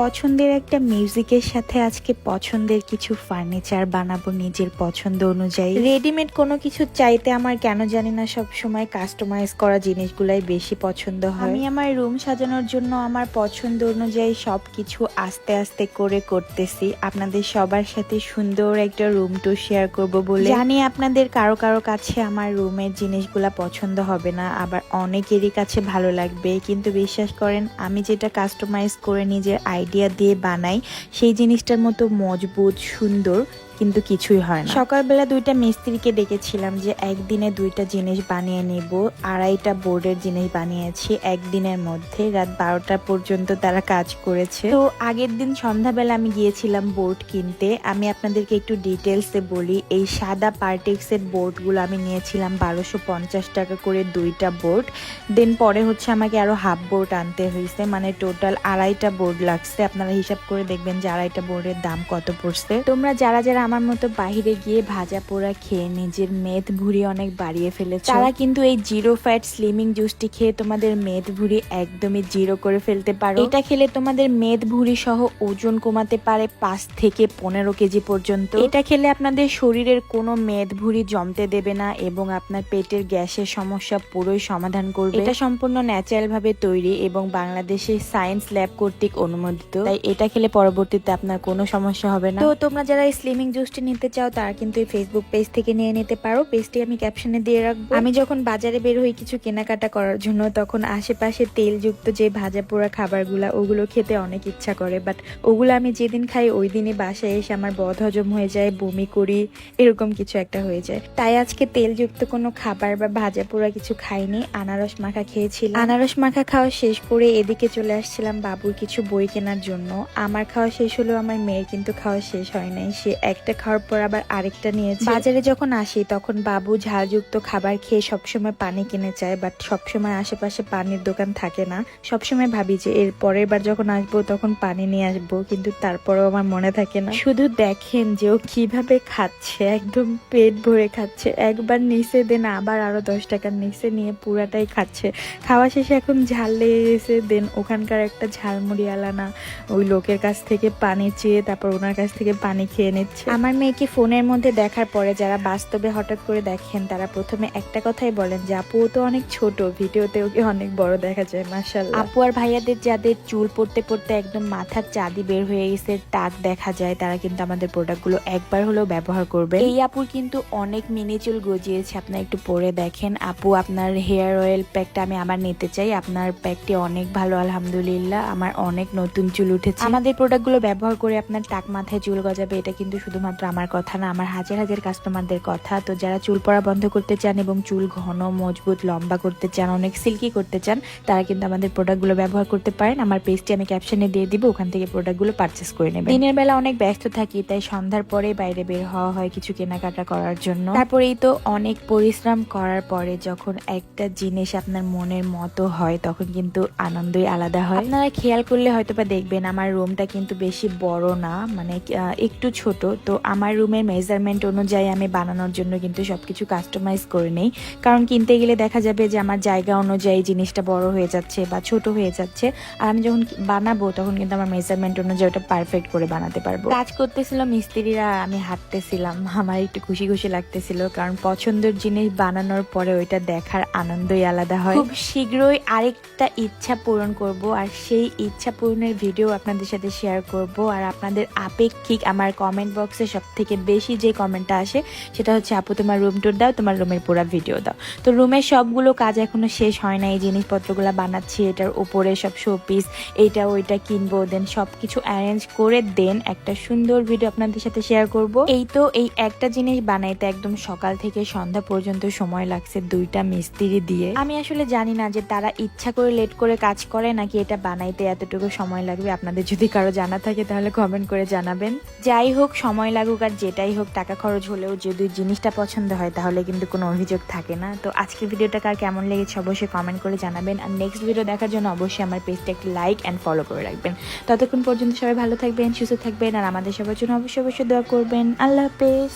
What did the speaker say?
পছন্দের একটা মিউজিকের সাথে আজকে পছন্দের কিছু ফার্নিচার বানাবো নিজের পছন্দ অনুযায়ী। রেডিমেড কোনো কিছু চাইতে আমার কেন জানি না সব সময় কাস্টমাইজ করা জিনিসগুলাই বেশি পছন্দ হয়। আমি আমার রুম সাজানোর জন্য আমার পছন্দ অনুযায়ী সব কিছু আস্তে আস্তে করে করতেছি। আপনাদের সবার সাথে সুন্দর একটা রুম টু শেয়ার করব বলে। জানি আপনাদের কারও কারও কাছে আমার রুমের জিনিসগুলা পছন্দ হবে না, আবার অনেকেরই কাছে ভালো লাগবে। কিন্তু বিশ্বাস করেন, আমি যেটা কাস্টমাইজ করে নিজের আইডিয়া দিয়ে বানাই সেই জিনিসটার মতো মজবুত সুন্দর কিন্তু কিছুই হয় না। সকালবেলা দুইটা মিস্ত্রিকে ডেকেছিলাম যে একদিনে দুইটা জিনিস বানিয়ে নেব, আড়াইটা বোর্ডের জিনিস বানিয়েছি একদিনের মধ্যে, রাত বারোটা পর্যন্ত তারা কাজ করেছে। তো আগের দিন সন্ধ্যাবেলা আমি গিয়েছিলাম বোর্ড কিনতে। আমি আপনাদেরকে একটু ডিটেলসে বলি, এই সাদা পার্টিক্সের বোর্ডগুলো আমি নিয়েছিলাম বারোশো পঞ্চাশ টাকা করে দুইটা বোর্ড। দেন পরে হচ্ছে আমাকে আরও হাফ বোর্ড আনতে হয়েছে মানে টোটাল আড়াইটা বোর্ড লাগছে। আপনারা হিসাব করে দেখবেন যে আড়াইটা বোর্ডের দাম কত পড়ছে। তোমরা যারা যারা আমার মতো বাহিরে গিয়ে ভাজা পোড়া খেয়ে নিজের মেদ ভুঁড়ি অনেক বাড়িয়ে ফেলেছে? তারা কিন্তু এই জিরো ফ্যাট স্লিমিং জুসটি খেয়ে তোমাদের মেদ ভুঁড়ি একদমই জিরো করে ফেলতে পারো। এটা খেলে তোমাদের মেদ ভুঁড়ি সহ ওজন কমাতে পারে পাঁচ থেকে পনেরো কেজি পর্যন্ত। এটা খেলে আপনাদের শরীরের কোনো মেদ ভুঁড়ি জমতে দেবে না এবং আপনার পেটের গ্যাসের সমস্যা পুরোই সমাধান করবে। এটা সম্পূর্ণ ন্যাচারাল ভাবে তৈরি এবং বাংলাদেশের সায়েন্স ল্যাব কর্তৃক অনুমোদিত। তাই এটা খেলে পরবর্তীতে আপনার কোনো সমস্যা হবে না। তো তোমরা যারা এই স্লিমিং জুসটি নিতে চাও, তারা কিন্তু এই ফেসবুক পেজ থেকে নিয়ে নিতে পারো। পেজটি আমি ক্যাপশনে দিয়ে রাখব। আমি যখন বাজারে বের হই কিছু কেনাকাটা করার জন্য, তখন আশেপাশে তেলযুক্ত যে ভাজা পোড়া খাবারগুলা, ওগুলো খেতে অনেক ইচ্ছা করে। বাট ওগুলো আমি যেদিন খাই, ওই দিনই বাসায় এসে আমার বদ হজম হয়ে যায়, বমি করি, এরকম কিছু একটা হয়ে যায়। তাই আজকে তেলযুক্ত কোনো খাবার বা ভাজা পোড়া কিছু খাইনি। আনারস মাখা খেয়েছিলাম। আনারস মাখা খাওয়া শেষ করে এদিকে চলে আসছিলাম বাবুর কিছু বই কেনার জন্য। আমার খাওয়া শেষ হলেও আমার মেয়ের কিন্তু খাওয়া শেষ হয় নাই। সে একটা খাওয়ার পর আবার আরেকটা নিয়েছে। বাজারে যখন আসি তখন বাবু ঝালযুক্ত খাবার খেয়ে সবসময় পানি কিনে চায় বাট সবসময় আশেপাশে পানির দোকান থাকে না। সবসময় ভাবি যে এর পরের বার যখন আসব তখন পানি নিয়ে আসব কিন্তু তারপরেও আমার মনে থাকে না। শুধু দেখেন যে ও কীভাবে খাচ্ছে একদম পেট ভরে খাচ্ছে। একবার নিচে দেন আবার আরও দশ টাকার নিচে নিয়ে পুরাটাই খাচ্ছে। খাওয়া শেষে এখন ঝাল লেগে গেছে দেন ওখানকার একটা ঝালমুড়ি আলানা ওই লোকের কাছ থেকে পানি চেয়ে তারপর ওনার কাছ থেকে পানি খেয়ে নিচ্ছে। আমার মেয়েকে ফোনের মধ্যে দেখার পরে যারা বাস্তবে হঠাৎ করে দেখেন তারা প্রথমে একটা কথাই বলেন যে আপু তো অনেক ছোট ভিডিওতে ওকে অনেক বড় দেখা যায় মাসাল্লাহ আপু আর ভাইয়াদের যাদের চুল পড়তে পড়তে একদম মাথার চাঁদি বের হয়ে গেছে টাক দেখা যায় তারা কিন্তু আমাদের প্রোডাক্টগুলো একবার হলেও ব্যবহার করবে এই আপুর কিন্তু অনেক মিনি চুল গজিয়েছে আপনার একটু পরে দেখেন। আপু আপনার হেয়ার অয়েল প্যাকটা আমি আবার নিতে চাই আপনার প্যাকটি অনেক ভালো আলহামদুলিল্লাহ আমার অনেক নতুন চুল উঠেছে। আমাদের প্রোডাক্টগুলো ব্যবহার করে আপনার টাক মাথায় চুল গজাবে এটা কিন্তু শুধুমাত্র আমার কথা না, আমার হাজার হাজার কাস্টমারদের কথা। তো যারা চুল পড়া বন্ধ করতে চান এবং চুল ঘন, মজবুত, লম্বা করতে চান, অনেক সিল্কি করতে চান, তারা কিন্তু আমাদের প্রোডাক্টগুলো ব্যবহার করতে পারেন। আমার পেজটি আমি ক্যাপশনে দিয়ে দিব, ওখান থেকে প্রোডাক্টগুলো পারচেস করে নেবেন। দিনের বেলা অনেক ব্যস্ত থাকি, তাই সন্ধ্যার পরে বাইরে বের হওয়া হয় কিছু কেনাকাটা করার জন্য। তারপরেই তো অনেক পরিশ্রম করার পরে যখন একটা জিনিস আপনার মনের মতো হয়, তখন কিন্তু আনন্দই আলাদা হয়। আপনারা খেয়াল করলে হয়তো বা দেখবেন, আমার রুমটা কিন্তু বেশি বড় না মানে একটু ছোট। তো আমার রুমের মেজারমেন্ট অনুযায়ী আমি বানানোর জন্য কিন্তু সবকিছু কাস্টমাইজ করে নেই। কারণ কিনতে গেলে দেখা যাবে যে আমার জায়গা অনুযায়ী জিনিসটা বড় হয়ে যাচ্ছে বা ছোট হয়ে যাচ্ছে। আর আমি যখন বানাবো তখন কিন্তু আমার মেজারমেন্ট অনুযায়ী ওটা পারফেক্ট করে বানাতে পারব। কাজ করতেছিল মিস্ত্রিরা, আমি হাঁটতেছিলাম। আমার একটু খুশি খুশি লাগতেছিল কারণ পছন্দের জিনিস বানানোর পরে ওইটা দেখার আনন্দই আলাদা হয়। খুব শীঘ্রই আরেকটা ইচ্ছা পূরণ করব আর সেই ইচ্ছা পূরণের ভিডিও আপনাদের সাথে শেয়ার করব। আর আপনাদের আপেক্ষিক আমার কমেন্ট বক্সে সব থেকে বেশি যে কমেন্টটা আসে, সেটা হচ্ছে, আপু, তোমার রুম টুর দাও, তোমার রুমের পুরো ভিডিও দাও। তো রুমের সবগুলো কাজ এখনও শেষ হয় না এই জিনিসপত্রগুলো বানাচ্ছি, এটার উপরে সব শোপিস এইটা, ওইটা কিনবো দেন সবকিছু অ্যারেঞ্জ করে দেন একটা সুন্দর ভিডিও আপনাদের সাথে শেয়ার করব। এই তো, এই একটা জিনিস বানাইতে একদম সকাল থেকে সন্ধ্যা পর্যন্ত সময় লাগছে দুইটা মিস্ত্রি দিয়ে। আমি আসলে জানি না যে তারা ইচ্ছা করে লেট করে কাজ করে, নাকি এটা বানাইতে এতটুকু সময় লাগবে, আপনাদের যদি কারও জানা থাকে তাহলে কমেন্ট করে জানাবেন। যাই হোক সময় লাগুক আর যেটাই হোক টাকা খরচ হলেও যদি জিনিসটা পছন্দ হয় তাহলে কিন্তু কোনো অভিযোগ থাকে না। তো আজকের ভিডিওটা কার কেমন লেগেছে অবশ্যই কমেন্ট করে জানাবেন। আর নেক্সট ভিডিও দেখার জন্য অবশ্যই আমার পেজটা একটি লাইক অ্যান্ড ফলো করে রাখবেন। ততক্ষণ পর্যন্ত সবাই ভালো থাকবেন, সুস্থ থাকবেন আর আমাদের সবার জন্য অবশ্যই অবশ্যই দোয়া করবেন। আল্লাহ হাফেজ।